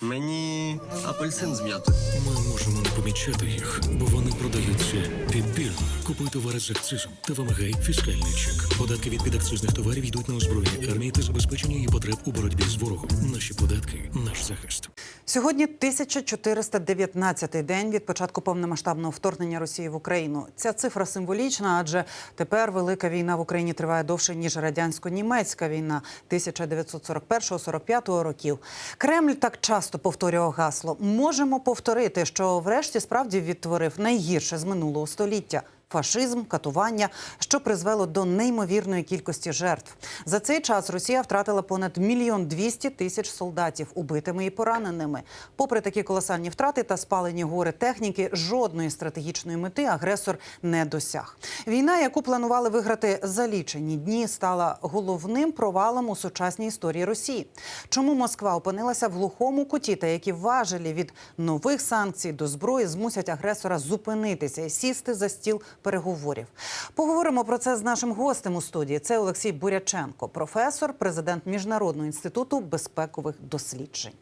Мені апельсин з м'ятою. Ми можемо не помічати їх, бо вони продаються підбірно. Купуй товари з акцизом та вимагай фіскальний чек. Податки від підакцизних товарів йдуть на озброєння армії та забезпечення її потреб у боротьбі з ворогом. Наші податки наш захист. Сьогодні 1419-й день від початку повномасштабного вторгнення Росії в Україну. Ця цифра символічна, адже тепер велика війна в Україні триває довше ніж радянсько-німецька війна 1941-45 років. Кремль так часто повторював гасло: можемо повторити, що врешті справді відтворив найгірше з минулого століття. Фашизм, катування, що призвело до неймовірної кількості жертв. За цей час Росія втратила понад мільйон двісті тисяч солдатів, убитими і пораненими. Попри такі колосальні втрати та спалені гори техніки, жодної стратегічної мети агресор не досяг. Війна, яку планували виграти за лічені дні, стала головним провалом у сучасній історії Росії. Чому Москва опинилася в глухому куті та які важелі від нових санкцій до зброї змусять агресора зупинитися і сісти за стіл переговорів. Поговоримо про це з нашим гостем у студії. Це Олексій Буряченко, професор, президент Міжнародного інституту безпекових досліджень.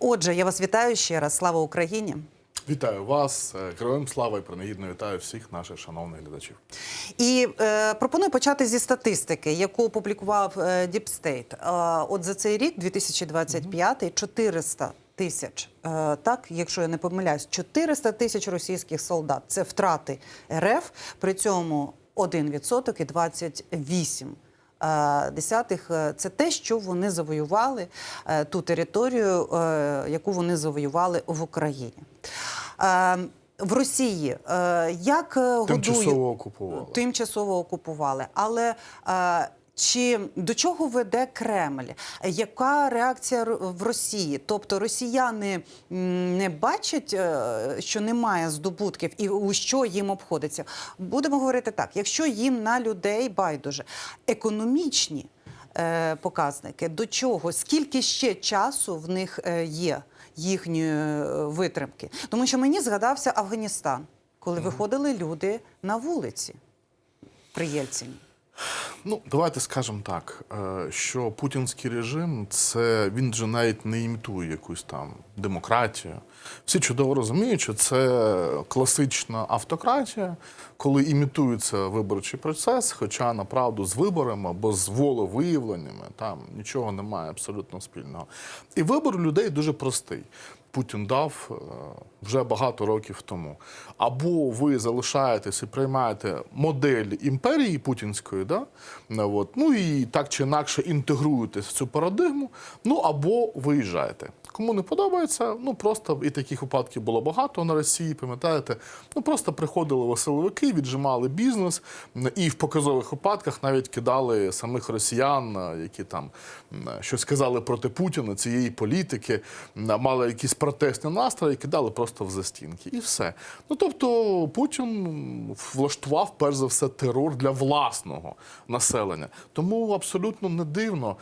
Отже, я вас вітаю ще раз. Слава Україні! Вітаю вас, е, героям слава і принагідно вітаю всіх наших шановних глядачів. І е, пропоную почати зі статистики, яку опублікував е, State. Е, от за цей рік, 2025, 400 тисяч, е, так, якщо я не помиляюсь, 400 тисяч російських солдат. Це втрати РФ, при цьому 1% і 28 е, десятих е, це те, що вони завоювали, ту територію, яку вони завоювали в Україні. В Росії як годують Тимчасово окупували. тимчасово окупували. Але е, чи до чого веде Кремль? Яка реакція в Росії? Тобто росіяни не бачать, е, що немає здобутків і у що їм обходиться? Будемо говорити так: якщо їм на людей байдуже економічні е, показники, до чого? Скільки ще часу в них е, є їхньої витримки? Тому що мені згадався Афганістан, коли виходили люди на вулиці при Єльцині. Ну, давайте скажемо так, е, що путінський режим це він же навіть не імітує якусь там демократію. Всі чудово розуміють, що це класична автократія, коли імітується виборчий процес, хоча направду з виборами або з волевиявленнями там нічого немає абсолютно спільного. І вибор людей дуже простий. Путін дав е, вже багато років тому. Або ви залишаєтесь і приймаєте модель імперії путінської, да? Е, от, ну і так чи інакше інтегруєтесь в цю парадигму, ну або виїжджаєте. Кому не подобається, ну просто і таких випадків було багато на Росії, пам'ятаєте? Ну просто приходили василовики, віджимали бізнес, і в показових випадках навіть кидали самих росіян, які там щось сказали проти Путіна, цієї політики, мали якісь протестні настрої, кидали просто в застінки. І все. Ну тобто Путін влаштував перш за все терор для власного населення. Тому абсолютно не дивно,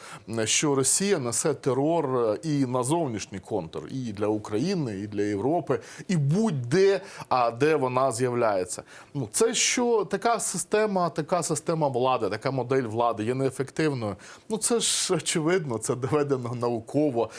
що Росія несе терор е, і на зовнішній контур, і для України, і для Європи, і будь-де, а де вона з'являється. Ну це що така система, така система влади, така модель влади є неефективною. Ну це ж очевидно, це доведено науково.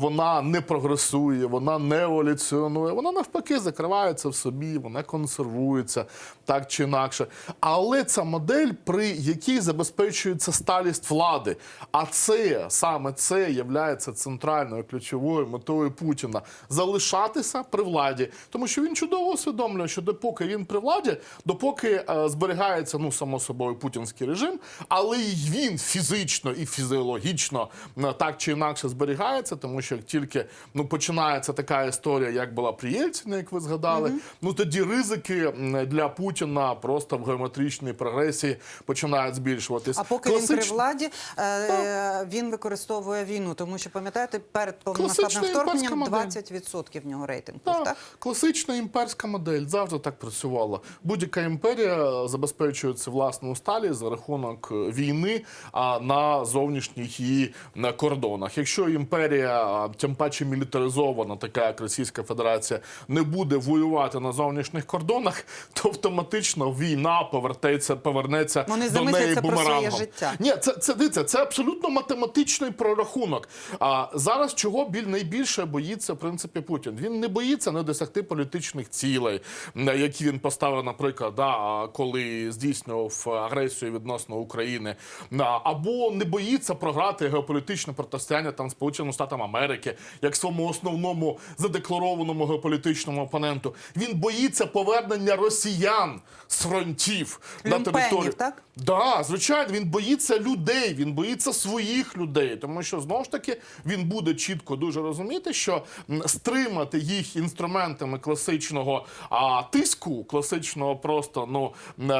Вона не прогресує, вона не еволюціонує. Вона навпаки закривається в собі, вона консервується так чи інакше. Але ця модель, при якій забезпечується сталість влади. А це саме це є центральною ключовою метою Путіна залишатися при владі, тому що він чудово усвідомлює, що допоки він при владі, допоки е, зберігається ну само собою путінський режим, але й він фізично і фізіологічно е, так чи інакше зберігається, тому що як тільки ну починається така історія, як була при Єльцині, як ви згадали, ну тоді ризики для Путіна просто в геометричній прогресії починають збільшуватись. А поки він при владі, е, він використовує війну, тому що пам'ятаєте, перед повномасштабним Класична імперська вторгненням модель. 20% в нього рейтинг Так, так? класична імперська модель завжди так працювала. Будь-яка імперія забезпечується власну сталі за рахунок е, війни а на зовнішніх її кордонах. Якщо імперія, тим паче мілітаризована, така як Російська Федерація, не буде воювати на зовнішніх кордонах, то автоматично війна повертається, повернеться Вони до неї замисляться про своє життя. Ні, це, це дивіться, це абсолютно математичний прорахунок. А зараз чого більше. Найбільше боїться в принципі Путін. Він не боїться не досягти політичних цілей, на які він поставив, наприклад, да, коли здійснював агресію відносно України, На- або не боїться програти геополітичне протистояння там Сполученим Штатам Америки, як своєму основному задекларованому геополітичному опоненту. Він боїться повернення росіян з фронтів на територію. так? Да, звичайно, він боїться людей, він боїться своїх людей, тому що знову ж таки він буде чітко дуже розуміти, що стримати їх інструментами класичного а, тиску, класичного просто ну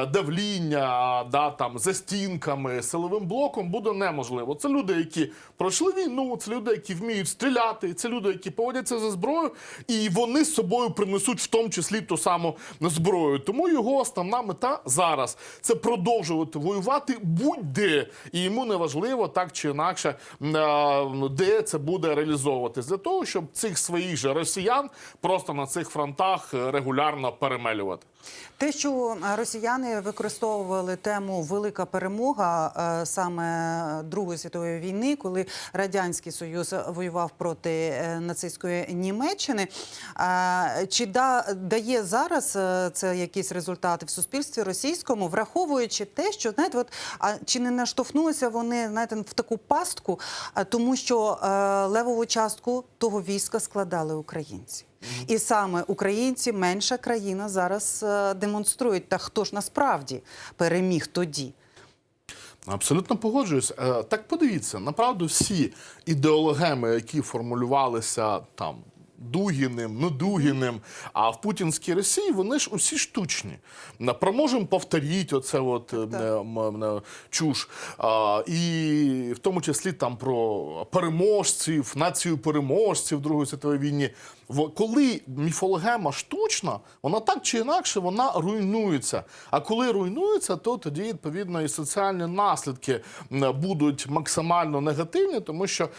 давління, да там за стінками, силовим блоком буде неможливо. Це люди, які пройшли війну, це люди, які вміють стріляти, це люди, які поводяться за зброю, і вони з собою принесуть в тому числі ту саму зброю. Тому його основна мета зараз це продовжувати воювати будь-де, і йому не важливо так чи інакше, де це буде реалізовуватись для того, щоб цих своїх же росіян просто на цих фронтах е, регулярно перемелювати. Те, що е, росіяни використовували тему велика перемога е, саме Другої світової війни, коли радянський союз воював проти е, нацистської Німеччини, чи да, дає зараз це якісь результати в суспільстві російському, враховуючи те, що знаєте, от а чи не наштовхнулися вони знаєте, в таку пастку, тому що левову частку того війська складали українці. І саме українці, менша країна, зараз е, демонструють. Та хто ж насправді переміг тоді? Абсолютно погоджуюсь. Е, Так подивіться, направду всі ідеологеми, які формулювалися там. Дугіним, ну Дугіним, а в путінській Росії вони ж усі штучні. На- Про можемо повторити оце от е, м, м, чуш. А, і в тому числі там про переможців, націю переможців Другої світової війни. Коли міфологема штучна, вона так чи інакше вона руйнується. А коли руйнується, то тоді відповідно і соціальні наслідки будуть максимально негативні, тому що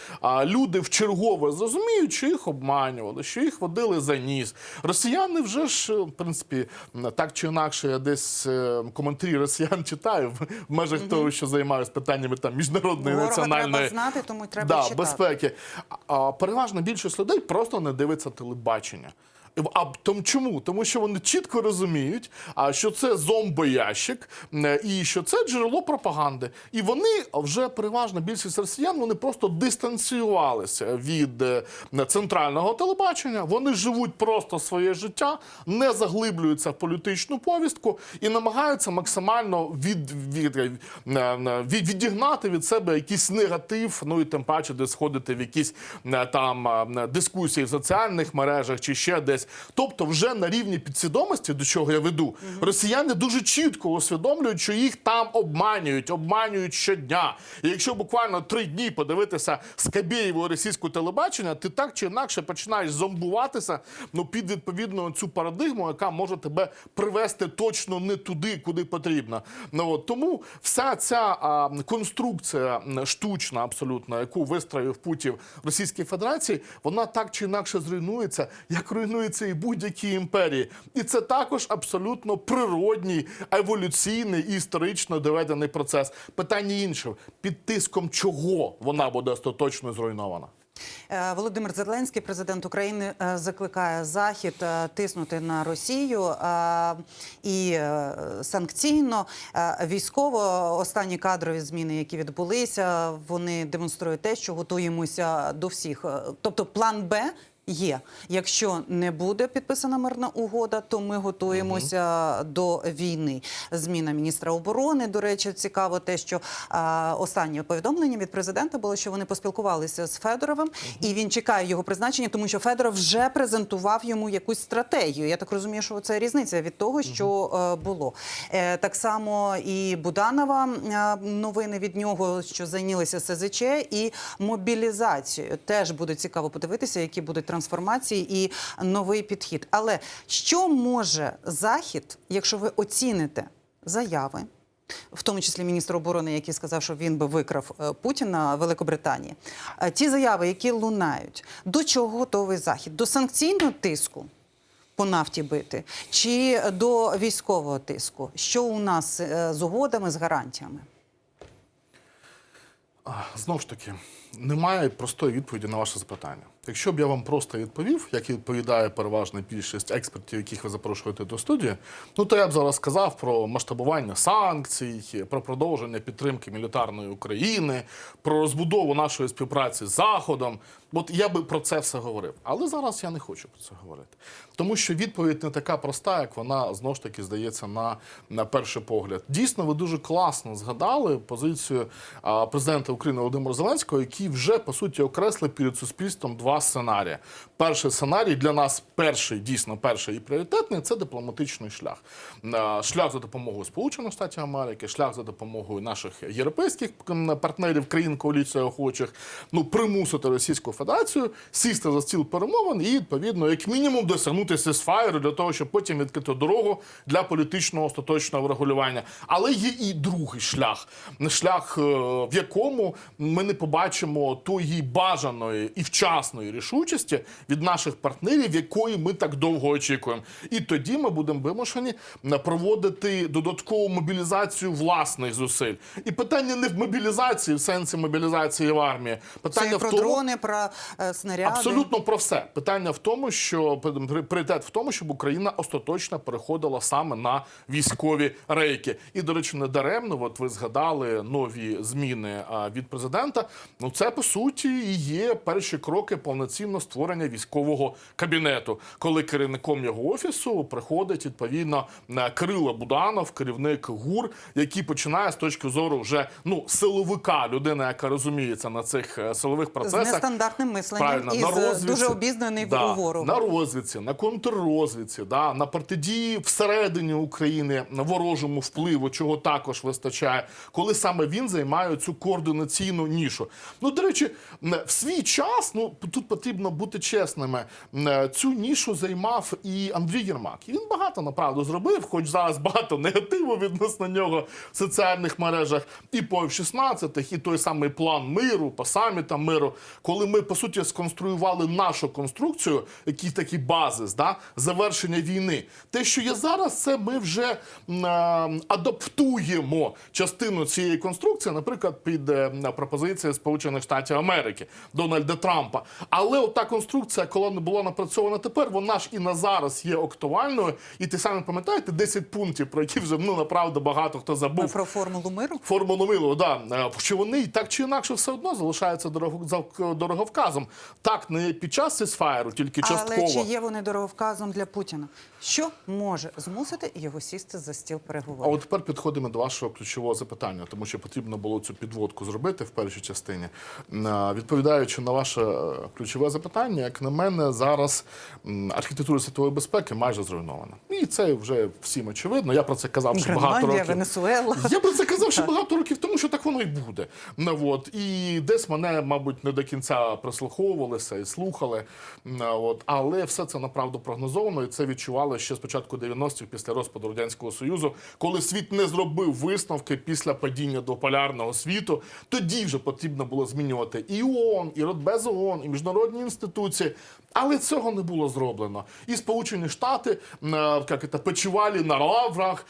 люди в чергове зрозуміють, що їх обманювали, що їх водили за ніс. Росіяни вже ж, в принципі, так чи інакше, я десь е, коментарі росіян читаю в межах того, що займаюся питаннями там міжнародної Ворога національної треба знати, тому треба да, читати. безпеки. А переважна більшість людей просто не дивиться телебачення. А тому чому? Тому що вони чітко розуміють, а, що це зомбоящик і що це джерело пропаганди. І вони вже переважна більшість росіян вони просто дистанціювалися від е, центрального телебачення. Вони живуть просто своє життя, не заглиблюються в політичну повістку і намагаються максимально від, від, е, від, відігнати від себе якийсь негатив, ну і тим паче десь сходити в якісь е, там дискусії в соціальних мережах чи ще десь. Тобто, вже на рівні підсвідомості, до чого я веду, росіяни дуже чітко усвідомлюють, що їх там обманюють, обманюють щодня. І якщо буквально три дні подивитися Скабєєвого російського телебачення, ти так чи інакше починаєш зомбуватися ну, під відповідно цю парадигму, яка може тебе привести точно не туди, куди потрібно. Ну, от, тому вся ця а, конструкція штучна, абсолютно, яку вистроїв Путін в Російській Федерації, вона так чи інакше зруйнується, як руйнується і будь-які імперії. І це також абсолютно природній, еволюційний і історично доведений процес. Питання інше: під тиском чого вона буде остаточно зруйнована? Е, Володимир Зеленський, президент України, е, закликає Захід е, тиснути на Росію і санкційно, військово. Останні кадрові зміни, які відбулися, вони демонструють те, що готуємося до всіх. Тобто, план Б. Є, якщо не буде підписана мирна угода, то ми готуємося до війни. Зміна міністра оборони. До речі, цікаво те, що а, останнє повідомлення від президента було, що вони поспілкувалися з Федоровим, і він чекає його призначення, тому що Федоров вже презентував йому якусь стратегію. Я так розумію, що це різниця від того, що е, було. Е, так само і Буданова е, новини від нього, що зайнялися СЗЧ і мобілізацією. Теж буде цікаво подивитися, які будуть трансформації і новий підхід. Але що може захід, якщо ви оціните заяви? В тому числі міністр оборони, який сказав, що він би викрав е, Путіна Великобританії. Е, Ті заяви, які лунають, до чого готовий захід? До санкційного тиску по нафті бити, чи до військового тиску? Що у нас е, з угодами, з гарантіями? Знову ж таки, немає простої відповіді на ваше запитання. Якщо б я вам просто відповів, як відповідає переважна більшість експертів, яких ви запрошуєте до студії, ну то я б зараз сказав про масштабування санкцій, про продовження підтримки мілітарної України, про розбудову нашої співпраці з Заходом. От я би про це все говорив. Але зараз я не хочу про це говорити. Тому що відповідь не така проста, як вона знову ж таки здається на, на перший погляд. Дійсно, ви дуже класно згадали позицію а, президента України Володимира Зеленського, який вже по суті окреслив перед суспільством два сценарії. Перший сценарій для нас, перший, дійсно перший і пріоритетний це дипломатичний шлях. Шлях за допомогою Сполучених Штатів Америки, шлях за допомогою наших європейських партнерів, країн коаліції охочих, ну примусити Російську Федерацію сісти за стіл перемовин і відповідно, як мінімум, досягнути сесфайру для того, щоб потім відкрити дорогу для політичного остаточного врегулювання. Але є і другий шлях, шлях, е, в якому ми не побачимо тої бажаної і вчасної рішучості від наших партнерів, якої ми так довго очікуємо. І тоді ми будемо вимушені проводити додаткову мобілізацію власних зусиль. І питання не в мобілізації, в сенсі мобілізації в армії. Питання Це в про тому, дрони, про снаряди. Абсолютно про все. Питання в тому, що пріоритет в тому, щоб Україна остаточно переходила саме на військові рейки. І, до речі, не даремно, от ви згадали нові зміни від президента. Ну, це по суті і є перші кроки повноцінного створення військового кабінету, коли керівником його офісу приходить відповідно е, Кирило Буданов, керівник ГУР, який починає з точки зору вже ну силовика, людина, яка розуміється на цих е, силових процесах. Нестандартним мисленням і з дуже обізнаний да, у ворогу. на розвідці, на контррозвідці, да, на протидії всередині України на ворожому впливу, чого також вистачає, коли саме він займає цю координаційну нішу. Ну, до речі, в свій час, ну тут потрібно бути чесними. Цю нішу займав і Андрій Єрмак. І він багато направду зробив, хоч зараз багато негативу відносно нього в соціальних мережах, і по F-16, і той самий план миру, по самітам миру, коли ми по суті сконструювали нашу конструкцію, якийсь такий базис, да, завершення війни. Те, що є зараз, це ми вже е, адаптуємо частину цієї конструкції, наприклад, під е, пропозиції Сполучених Штатів Америки Дональда Трампа. Але ота конструкція, коли не була напрацьована тепер, вона ж і на зараз є актуальною. І ти самі пам'ятаєте 10 пунктів, про які вже ну направду багато хто забув. про формулу миру. Формулу милу, да, Е, що вони так чи інакше все одно залишаються дорого- дороговказом. Так, не під час сесфайру, тільки частково. Але чи є вони дороговказом для Путіна? Що може змусити його сісти за стіл А переговорів? от тепер підходимо до вашого ключового запитання, тому що потрібно було цю підводку зробити в першій частині. Відповідаючи на ваше е, ключове запитання, як на мене, зараз архітектура світової безпеки майже зруйнована. І це вже всім очевидно. Я про це казав ще багато років. Венесуела. Я про це казав ще багато років тому, що так воно і буде. Ну, от. І десь мене, мабуть, не до кінця прислуховувалися і слухали. От. Але все це направду прогнозовано, і це відчували ще з початку 90-х після розпаду Радянського Союзу, коли світ не зробив висновки після падіння двополярного світу. Тоді вже потрібно було змінювати і ООН, і Радбез ООН, і міжнародні інституції. Але цього не було зроблено. І Сполучені Штати, як це, почивали на лаврах.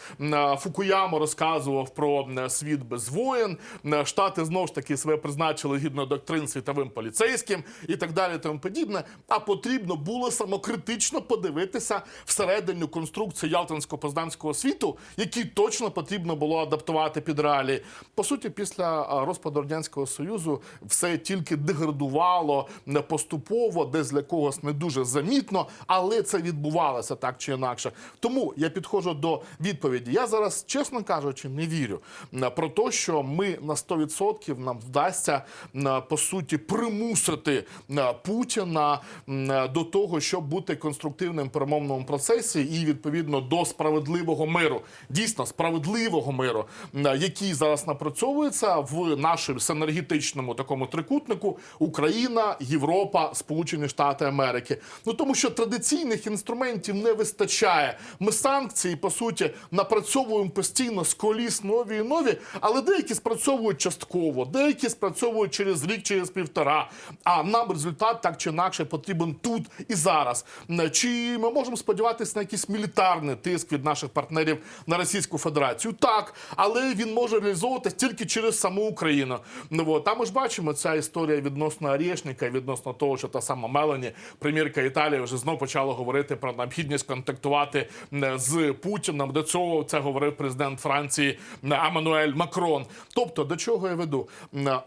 Фукуяма розказував про світ без воєн. Е, Штати знову ж таки себе призначили гідно доктрин світовим поліцейським і так далі. Тому подібне. А потрібно було самокритично подивитися всередину конструкції Ялтинсько-Познанського світу, які точно потрібно було адаптувати під реалії. По суті, після розпаду радянського союзу все тільки деградувало не поступово, десь для когось не дуже замітно, але це відбувалося так чи інакше. Тому я підходжу до відповіді. Я зараз, чесно кажучи, не вірю про те, що ми на 100% нам вдасться по суті примусити е, Путіна е, до того, щоб бути конструктивним перемовному процесі і відповідно до справедливого миру, дійсно справедливого миру, е, який зараз напрацьовується в нашому синергетичному такому трикутнику Україна, Європа, Сполучені Штати Америки. Ну тому що традиційних інструментів не вистачає. Ми санкції по суті напрацьовуємо постійно з коліс нові і нові, але деякі спрацьовують частково, деякі спрацьовують через рік, через півтора. А нам результат так чи інакше потрібен тут і зараз. Чи ми можемо сподіватися на якийсь мілітарний тиск від наших партнерів на Російську Федерацію? Так, але він може реалізовуватись тільки через саму Україну. Ну. Там ми ж бачимо ця історія відносно Орешника, відносно того, що та сама Мелані, прем'єрка Італії, вже знов почала говорити про необхідність контактувати з Путіним. До цього це говорив президент Франції Еммануель Макрон. Тобто, до чого я веду?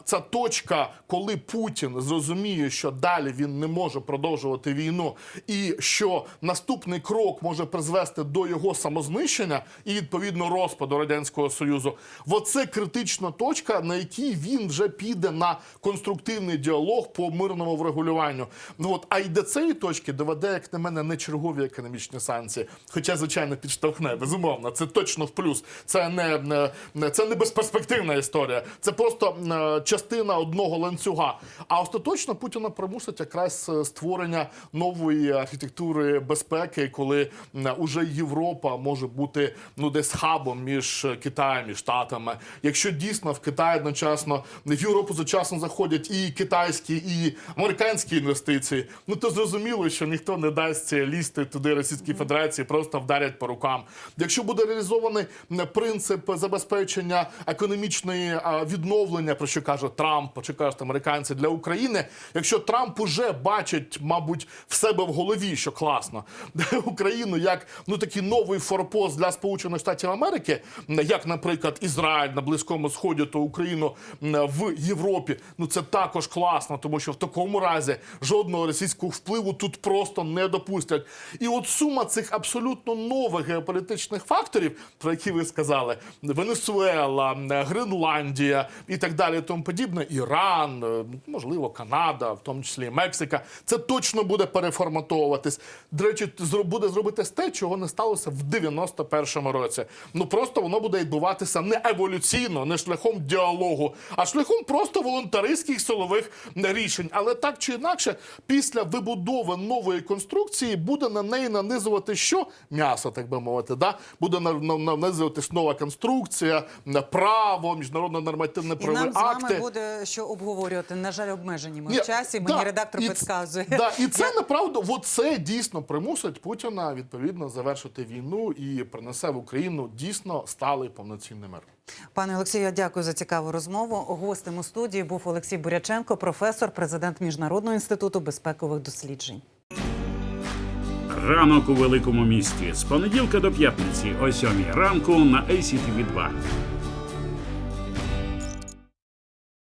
Ця точка, коли Путін зрозуміє, що далі він не може продовжувати війну, і що наступний крок може призвести до його самознищення і відповідно розпаду радянського союзу. Оце критична точка, на якій він вже піде на конструктивний діалог по мирному врегулюванню. Ну от а й до цієї точки доведе, як на мене, не чергові економічні санкції. Хоча, звичайно, підштовхне безумовно. Це точно в плюс. Це не це не безперспективна історія. Це просто е, частина одного ланцюга. А остаточно Путіна примусить якраз е, створення нової архітектури безпеки, коли уже Європа може бути ну десь хабом між Китаєм і Штатами. Якщо дійсно в Китаї одночасно в Європу зачасно заходять і китайські, і американські інвестиції, ну то зрозуміло, що ніхто не дасть лізти туди Російській Федерації, просто вдарять по рукам. Якщо буде реалізований принцип забезпечення економічної відновлення, про що каже Трамп, чи кажуть американці для України, якщо Трамп уже бачить, мабуть, в себе в голові, що класно, Україну як ну такий новий форпост для Сполучених Штатів Америки, як, наприклад, Ізраїль на Близькому Сході, то Україну в Європі. Ну це також класно, тому що в такому разі жодного російського впливу тут просто не допустять. І от сума цих абсолютно нових геополітичних факторів, про які ви сказали, Венесуела, Гренландія і так далі, тому подібне, Іран, можливо, Канада, в тому числі і Мексика, це точно буде переформатовуватись. До речі, буде зробити те, чого не сталося в 91-му році. Ну просто воно буде відбуватися не еволюційно, не шляхом діалогу, а шляхом просто волонтеристських силових рішень. Але так чи інакше, після вибудови нової конструкції буде на неї нанизувати що м'ясо, так би мовити. Да? Буде на- на- нанизуватись нова конструкція, право, міжнародно нормативне І правові нам з акти. вами буде що обговорювати. На жаль, обмежені ми Ні, в часі. Мені да, редактор і підказує. Да, і це направду, це дійсно примусить Путіна відповідно завершити війну і принесе в Україну дійсно сталий повноцінний мир. Пане Олексію, я дякую за цікаву розмову. Гостем у студії був Олексій Буряченко, професор, президент Міжнародного інституту безпекових досліджень. Ранок у великому місті з понеділка до п'ятниці о 7 ранку на ACTV 2